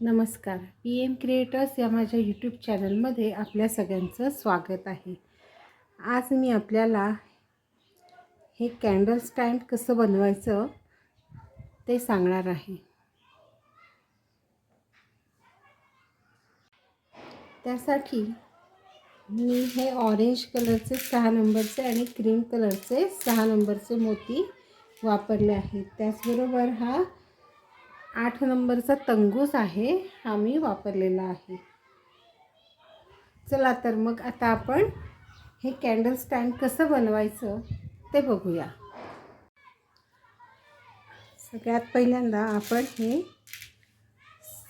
नमस्कार. P M creators या माझ्या यूट्यूब चॅनलमध्ये आपल्या सगळ्यांचं स्वागत आहे. आज मी आपल्याला हे कॅन्डल स्टँड कसं बनवायचं ते सांगणार आहे. त्यासाठी मी हे ऑरेंज कलरचे सहा नंबरचे आणि क्रीम कलरचे सहा नंबरचे मोती वापरले आहेत. त्याचबरोबर हा आठ नंबरचा तंगूस आहे हा मी वापरलेला आहे. चला तर मग आता आपण हे कॅन्डल स्टँड कसं बनवायचं ते बघूया. सगळ्यात पहिल्यांदा आपण हे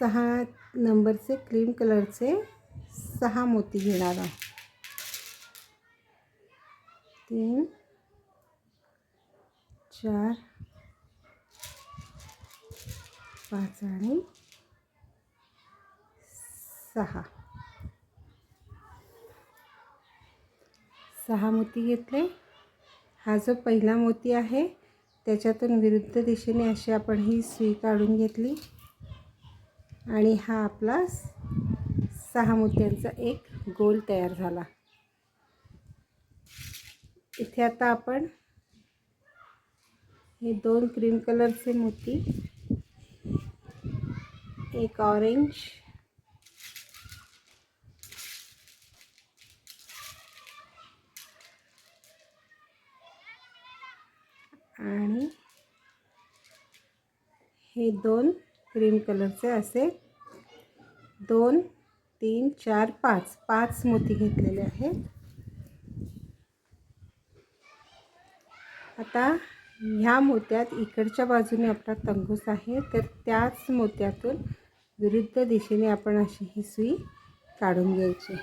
सहा नंबरचे क्रीम कलरचे सहा मोती घेणार आहोत. तीन चार पाच आणि सहा. सहा मोती घेतले. हा जो पहिला मोती आहे त्याच्यातून विरुद्ध दिशेने अशी आपण ही सुई काढून घेतली. आणि हा आपला सहा मोत्यांचा एक गोल तयार झाला. इथे आता आपण हे दोन क्रीम कलरचे मोती एक ऑरेंज आणि हे दोन क्रीम कलरचे असे दोन तीन चार पाच. पाच मोती घेतलेले आहेत. आता ह्या मोत्यात इकडच्या बाजूने आपला तंगूस आहे तर त्याच मोत्यातून विरुद्ध दिशेने आपण अशी ही सुई काढून घ्यायची.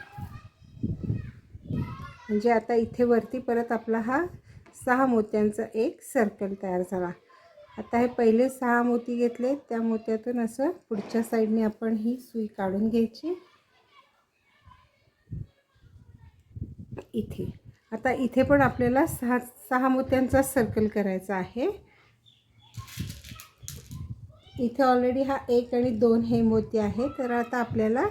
म्हणजे आता इथे वरती परत आपला हा सहा मोत्यांचा एक सर्कल तयार झाला. आता हे पहिले सहा मोती घेतले त्या मोत्यातून असं पुढच्या साईडने आपण ही सुई काढून घ्यायची. इथे. आता इथे पण आपल्याला सहा सहा मोत्यांचा सर्कल करायचा आहे. इथे ऑलरेडी हा एक आणि दोन हे मोती आहे तर आता आपल्याला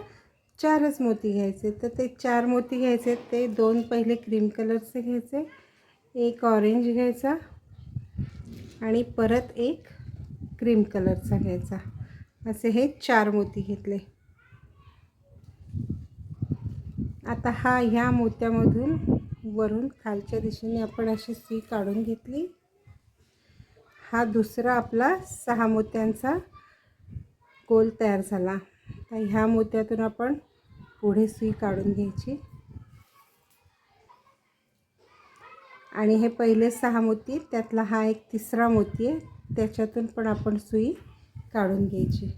चारच मोती घ्यायचे. तर ते चार मोती घ्यायचे. ते दोन पहिले क्रीम कलरचे घ्यायचे. एक ऑरेंज घ्यायचा. आणि परत एक क्रीम कलरचा घ्यायचा. असे हे चार मोती घेतले. आता हा ह्या मोत्यामधून वरून खालच्या दिशेने आपण अशी सुई काढून घेतली. हा दुसरा आपला सहा मोत्यांचा गोल तयार झाला. तर ह्या मोत्यातून आपण पुढे सुई काढून घ्यायची. आणि हे पहिले सहा मोती त्यातला हा एक तिसरा मोती आहे. त्याच्यातून पण आपण सुई काढून घ्यायची.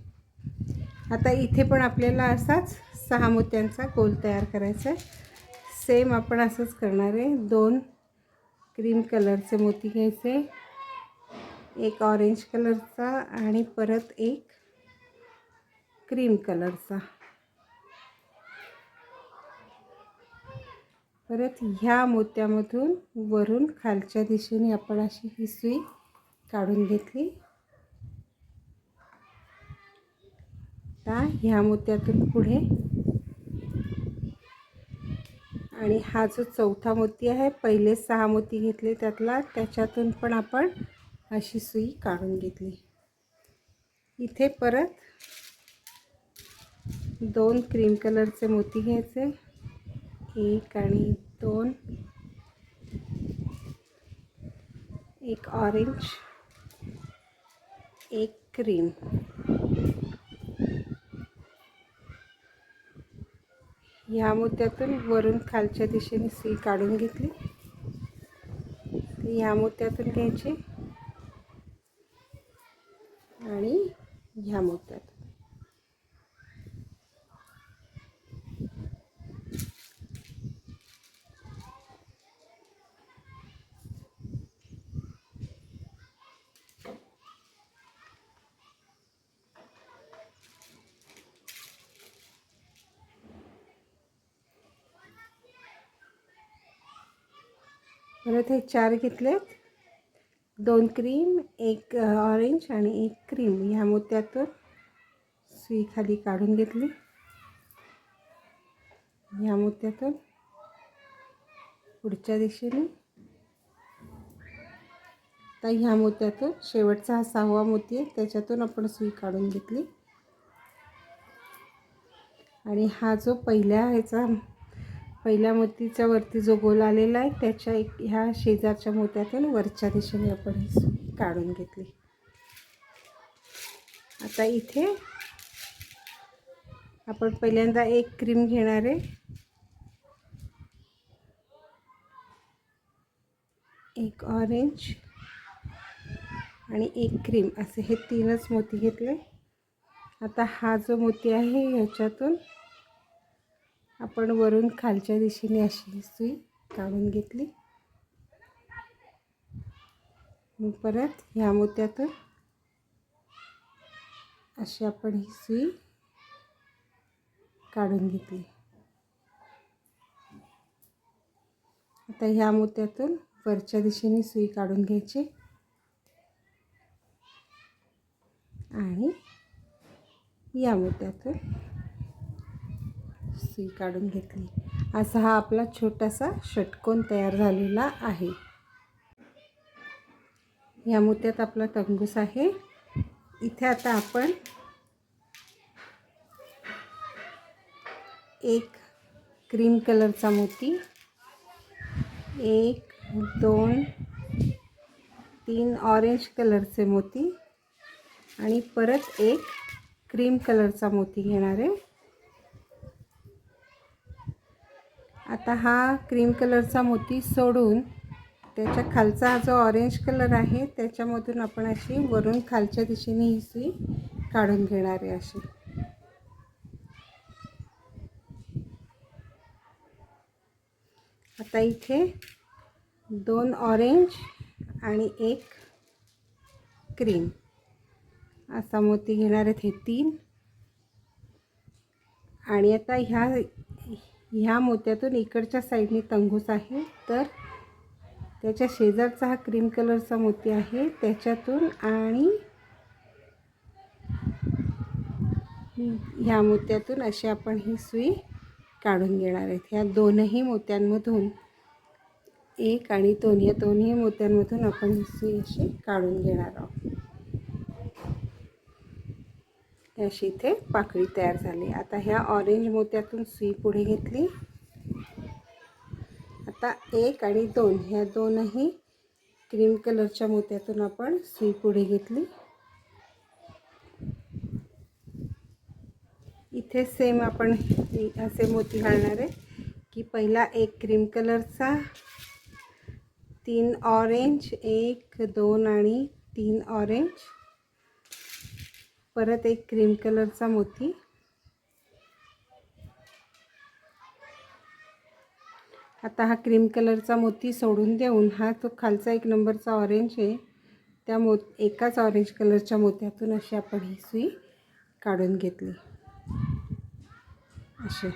आता इथे पण आपल्याला असाच सहा मोत्यांचा गोल तयार करायचा आहे. सेम आपण असंच करणार आहे. दोन क्रीम कलरचे मोती घ्यायचे. एक ऑरेंज कलरचा आणि परत एक क्रीम कलरचा. परत ह्या मोत्यामधून वरून खालच्या दिशेने आपण अशी ही सुई काढून घेतली. आता ह्या मोत्यातून पुढे आणि हा जो चौथा मोती आहे पहिले सहा मोती घेतले त्यातला त्याच्यातून पण आपण अशी सुई काढून घेतली. इथे परत दोन क्रीम कलरचे मोती घ्यायचे. एक आणि दोन. एक ऑरेंज. एक क्रीम. ह्या मोत्यातून वरून खालच्या दिशेने सील काढून घेतली. ह्या मोत्यातून घ्यायची. आणि ह्या मोत्यातून. परत हे चार घेतलेत. दोन क्रीम एक ऑरेंज आणि एक क्रीम. ह्या मोत्यातून सुई खाली काढून घेतली. ह्या मोत्यातून पुढच्या दिशेने. आता ह्या मोत्यातून शेवटचा हा सहावा मोती आहे त्याच्यातून आपण सुई काढून घेतली. आणि हा जो पहिल्या ह्याचा पहिल्या मोतीच्या वरती जो गोल आलेला आहे त्याच्या एक ह्या शेजारच्या मोत्यातून वरच्या दिशेने आपण ही सुई काढून घेतली. आता इथे आपण पहिल्यांदा एक क्रीम घेणार आहे. एक ऑरेंज आणि एक क्रीम असे हे तीनच मोती घेतले. आता हा जो मोती आहे ह्याच्यातून आपण वरून खालच्या दिशेने अशी सुई काढून घेतली. मग परत ह्या मोत्यात अशी आपण ही सुई काढून घेतली. आता ह्या मोत्यातून वरच्या दिशेने सुई काढून घ्यायची. आणि या मोत्यातून सुई काढून घेतली. असा हा आपला छोटासा षटकोन तयार झालेला आहे. या मोत्यात आपला तंगूस आहे. इथे आता आपण एक क्रीम कलरचा मोती एक दोन तीन ऑरेंज कलरचे मोती आणि परत एक क्रीम कलरचा मोती घेणार आहे. आता हा क्रीम कलरचा मोती सोडून त्याच्या खालचा हा जो ऑरेंज कलर आहे त्याच्यामधून आपण अशी वरून खालच्या दिशेने ही सुई काढून घेणार आहे अशी. आता इथे दोन ऑरेंज आणि एक क्रीम. असा मोती घेणार आहेत हे तीन. आणि आता ह्या ह्या मोत्यातून इकडच्या साईडने तंगूस आहे. तर त्याच्या शेजारचा हा क्रीम कलरचा मोती आहे. त्याच्यातून आणि ह्या मोत्यातून अशी आपण ही सुई काढून घेणार आहेत. ह्या दोनही मोत्यांमधून एक आणि दोन या दोन्ही मोत्यांमधून आपण ही सुई अशी काढून घेणार आहोत. अशी इथे पाकळी तयार झाली. आता ह्या ऑरेंज मोत्यातून सुई पुढे घेतली. आता एक आणि दोन ह्या दोनही क्रीम कलरच्या मोत्यातून आपण सुई पुढे घेतली. इथे सेम आपण असे मोती घालणार आहे की पहिला एक क्रीम कलरचा तीन ऑरेंज एक दोन आणि तीन ऑरेंज परत एक क्रीम कलरचा मोती. आता हा क्रीम कलरचा मोती सोडून देऊन हा तो खालचा एक नंबरचा ऑरेंज आहे. त्या मो एकाच ऑरेंज कलरच्या मोत्यातून अशी आपण ही सुई काढून घेतली. असे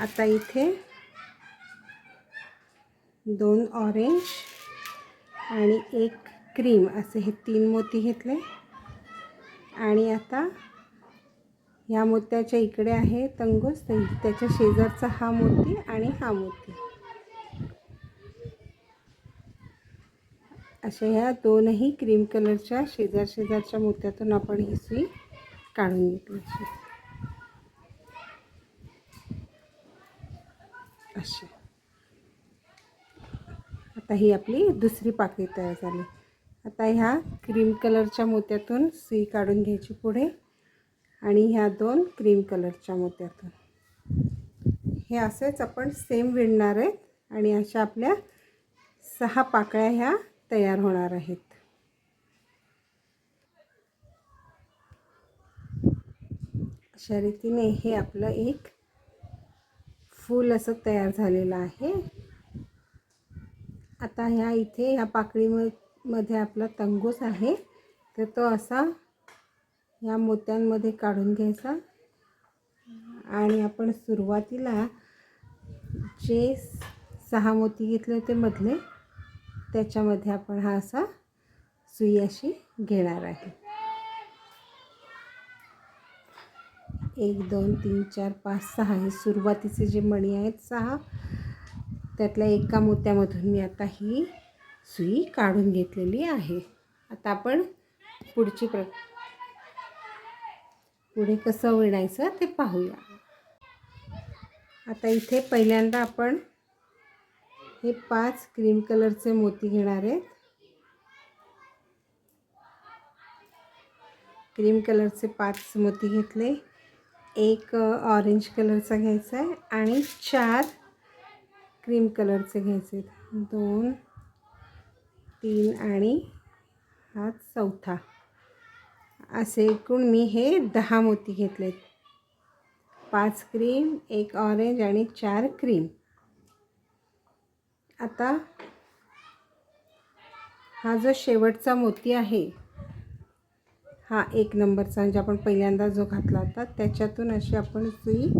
आता इथे दोन ऑरेंज आणि एक क्रीम असे हे तीन मोती घेतले. आणि आता ह्या मोत्याच्या इकडे आहे तंगूस. त्याच्या शेजारचा हा मोती आणि हा मोती अशा ह्या दोनही क्रीम कलरच्या शेजार शेजारच्या मोत्यातून आपण ही सुई काढून घेतली अशी. आता ही आपली दुसरी पाकळी तयार झाली. आता ह्या क्रीम कलरच्या मोत्यातून सुई काढून घ्यायची पुढे. आणि ह्या दोन क्रीम कलरच्या मोत्यातून. हे असेच आपण सेम विणणार आहेत. आणि अशा आपल्या सहा पाकळ्या ह्या तयार होणार आहेत. अशा रीतीने हे आपलं एक फूल असं तयार झालेलं आहे. आता ह्या इथे ह्या पाकळीमध्ये मध्ये आपला तंगूस आहे तर तो असा ह्या मोत्यांमध्ये काढून घ्यायचा. आणि आपण सुरुवातीला जे सहा मोती घेतले होते मधले त्याच्यामध्ये आपण हा असा सुई अशी घेणार आहे. एक दोन तीन चार पाच सहा हे सुरुवातीचे जे मणी आहेत सहा त्यातल्या एका मोत्यामधून मी आता ही सुई काढून घेतलेली आहे. आता आपण पुढची प्र पुढे कसं विणायचं ते पाहूया. आता इथे पहिल्यांदा आपण हे पाच क्रीम कलरचे मोती घेणार आहेत. क्रीम कलरचे पाच मोती घेतले. एक ऑरेंज कलरचा घ्यायचा आहे आणि चार क्रीम कलरचे घ्यायचे आहेत. दोन तीन आणि हा चौथा. असे एकूण मी हे दहा मोती घेतलेत. पाच क्रीम एक ऑरेंज आणि चार क्रीम. आता हा जो शेवटचा मोती आहे हा एक नंबरचा म्हणजे आपण पहिल्यांदा जो घातला होता त्याच्यातून अशी आपण सुई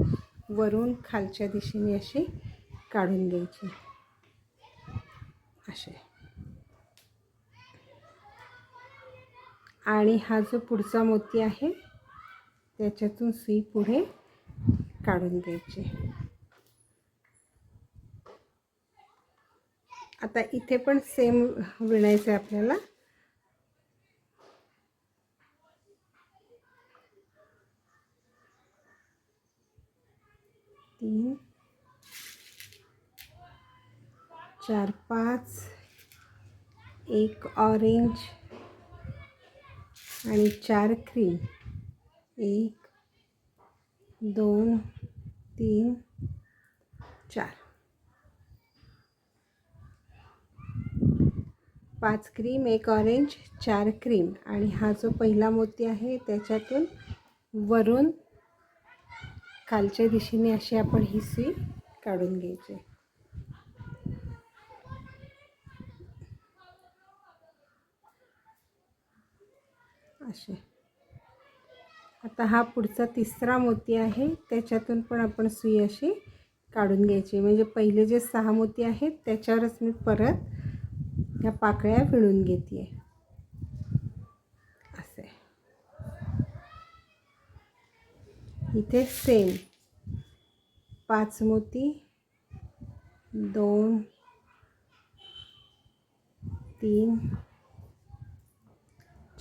वरून खालच्या दिशेने अशी काढून घ्यायची. असे. आणि हा जो पुढचा मोती आहे त्याच्यातून सुई पुढे काढून द्यायची. आता इथे पण सेम विणायचं आहे आपल्याला. तीन चार पाच एक ऑरेंज आणि चार क्रीम एक दोन तीन चार. पाच क्रीम एक ऑरेंज चार क्रीम. आणि हा जो पहिला मोती आहे त्याच्यातून वरून खालच्या दिशेने अशी आपण ही सुई काढून घ्यायची. असे. आता हा पुढचा तिसरा मोती आहे. त्याच्यातून पण आपण सुई अशी काढून घ्यायची. म्हणजे पहिले जे सहा मोती आहेत त्याच्यावरच मी परत ह्या पाकळ्या विणून घेते असे. इथे सेम पाच मोती दोन तीन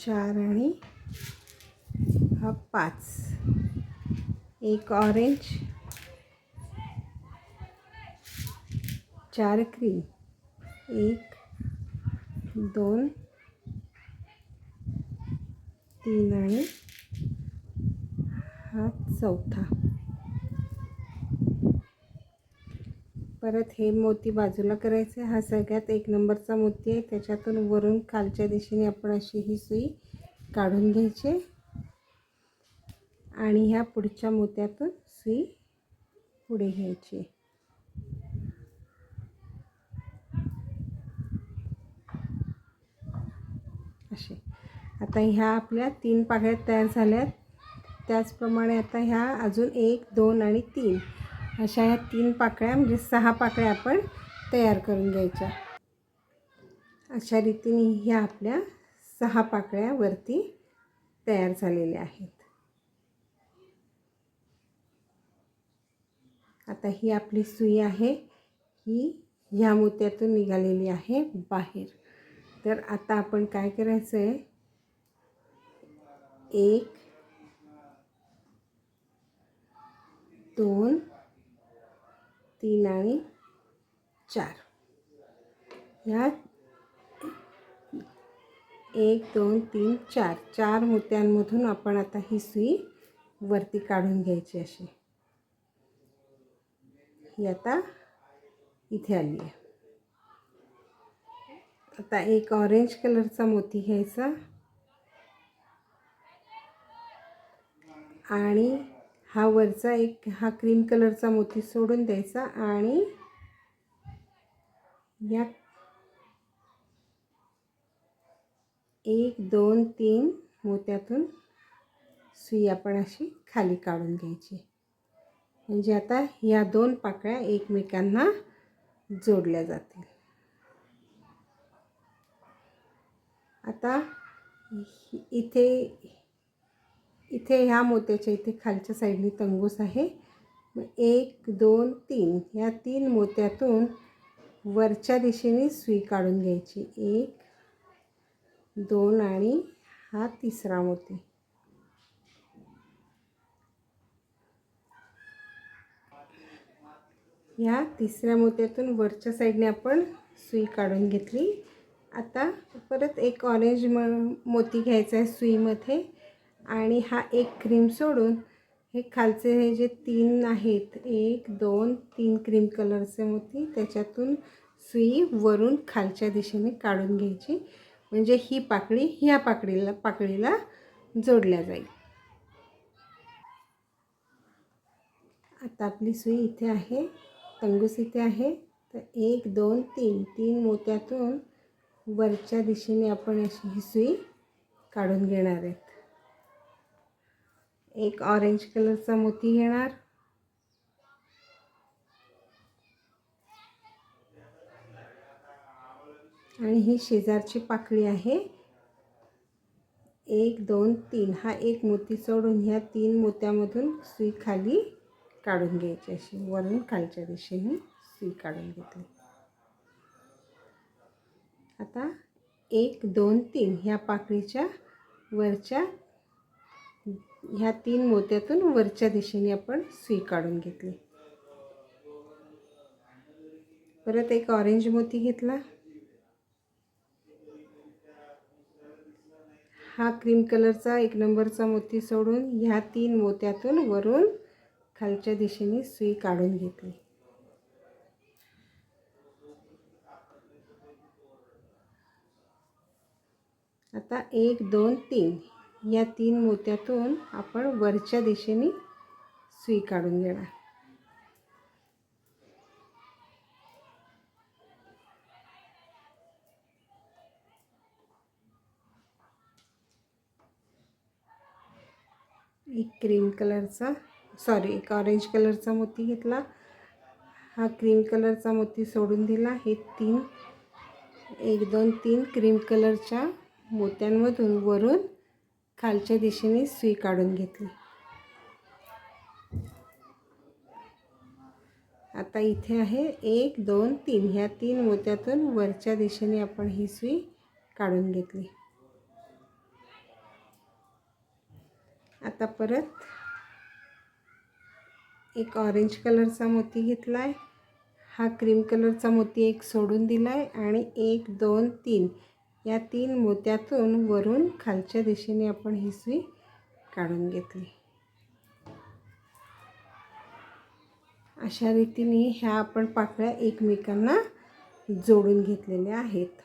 चार आणि हा पाच. एक ऑरेंज चार क्रीम एक दोन तीन आणि हा चौथा. परत हे मोती बाजूला करायचे. हा सगळ्यात एक नंबरचा मोती आहे. त्याच्यातून वरून खालच्या दिशेने आपण अशी ही सुई काढून घ्यायची. आणि ह्या पुढच्या मोत्यातून सुई पुढे घ्यायची. असे. आता ह्या आपल्या तीन पाकळ्या तयार झाल्यात. त्याचप्रमाणे आता ह्या अजून एक दोन आणि तीन. अशा ह्या तीन पाकळ्या म्हणजे सहा पाकळ्या आपण तयार करून घ्यायच्या. अशा रीतीने ह्या आपल्या सहा पाकळ्या वरती तयार झालेल्या आहेत. आता ही आपली सुई आहे. ही ह्या मोत्यातून निघालेली आहे बाहेर. तर आता आपण काय करायचं आहे एक दोन तीन आणि चार. ह्या एक दोन तीन चार. चार मोत्यांमधून आपण आता ही सुई वरती काढून घ्यायची अशी. ही आता इथे आली आहे. आता एक ऑरेंज कलरचा मोती घ्यायचा. आणि हा वरचा एक हा क्रीम कलरचा मोती सोडून द्यायचा आणि या एक दोन तीन मोत्यातून सुई आपण अशी खाली काढून घ्यायची. म्हणजे आता या दोन पाकळ्या एकमेकांना जोडल्या जातील. आता इथे इथे ह्या मोत्याच्या इथे खालच्या साईडने तंगूस आहे. एक दोन तीन. या तीन मोत्यातून वरच्या दिशेने सुई काढून घ्यायची. एक दोन आणि हा तिसरा मोती. या तिसऱ्या मोत्यातून वरच्या साईडने आपण सुई काढून घेतली. आता परत एक ऑरेंज म मोती घ्यायचा आहे सुईमध्ये. आणि हा एक क्रीम सोडून हे खालचे हे जे तीन आहेत एक दोन तीन क्रीम कलरचे मोती त्याच्यातून सुई वरून खालच्या दिशेने काढून घ्यायची. म्हणजे ही पाकळी ह्या पाकळीला पाकळीला जोडल्या जाईल. आता आपली सुई इथे आहे तंगूस इथे आहे. तर एक दोन तीन तीन मोत्यातून वरच्या दिशेने आपण अशी ही सुई काढून घेणार आहे. एक ऑरेंज कलरचा मोती घेणार. आणि ही शेजारची पाकळी आहे. एक दोन तीन. हा एक मोती सोडून ह्या तीन मोत्यामधून सुई खाली काढून घ्यायची अशी. वरून खालच्या दिशेने सुई काढून घेतली. आता एक दोन तीन. ह्या पाकळीच्या वरच्या ह्या तीन मोत्यातून वरच्या दिशेने आपण सुई काढून घेतली. परत एक ऑरेंज मोती घेतला. हा क्रीम कलरचा एक नंबरचा मोती सोडून ह्या तीन मोत्यातून वरून खालच्या दिशेने सुई काढून घेतली. आता एक दोन तीन. या तीन मोत्यातून आपण वरच्या दिशेने सुई काढून घेणार. एक क्रीम कलरचा सॉरी एक ऑरेंज कलरचा मोती घेतला. हा क्रीम कलरचा मोती सोडून दिला. हे तीन एक दोन तीन क्रीम कलरच्या मोत्यांमधून वरून खालच्या दिशेने सुई काढून घेतली. आता इथे आहे एक दोन तीन. ह्या तीन मोत्यातून वरच्या दिशेने आपण ही सुई काढून घेतली. आता परत एक ऑरेंज कलरचा मोती घेतला आहे हा क्रीम कलरचा मोती एक सोडून दिला आहे आणि एक दोन तीन. या तीन मोत्यातून वरून खालच्या दिशेने आपण ही सुई काढून घेतली. अशा रीतीने ह्या आपण पाकळ्या एकमेकांना जोडून घेतलेल्या आहेत.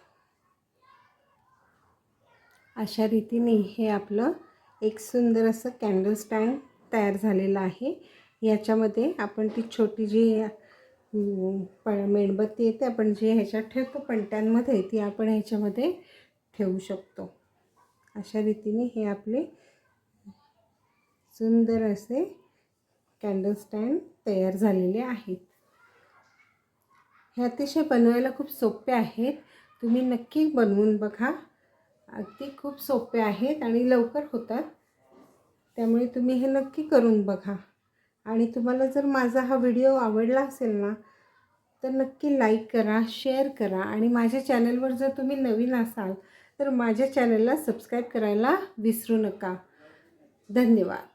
अशा रीतीने हे आपलं एक सुंदर असं कॅन्डल स्टँड तयार झालेलं आहे. याच्यामध्ये आपण ती छोटी जी प मेणबत्ती येते. आपण जे ह्याच्यात ठेवतो पणत्यांमध्ये ती आपण ह्याच्यामध्ये ठेवू शकतो. अशा रीतीने हे आपले सुंदर असे कॅन्डल स्टँड तयार झालेले आहेत. हे अतिशय बनवायला खूप सोपे आहेत. तुम्ही नक्की बनवून बघा. अगदी खूप सोपे आहेत आणि लवकर होतात. त्यामुळे तुम्ही हे नक्की करून बघा. आणि तुम्हाला जर माझा हा व्हिडिओ आवडला असेल ना तर नक्की लाईक करा शेअर करा. आणि माझ्या चॅनलवर जर तुम्ही नवीन असाल तर माझ्या चॅनलला सबस्क्राईब करायला विसरू नका. धन्यवाद.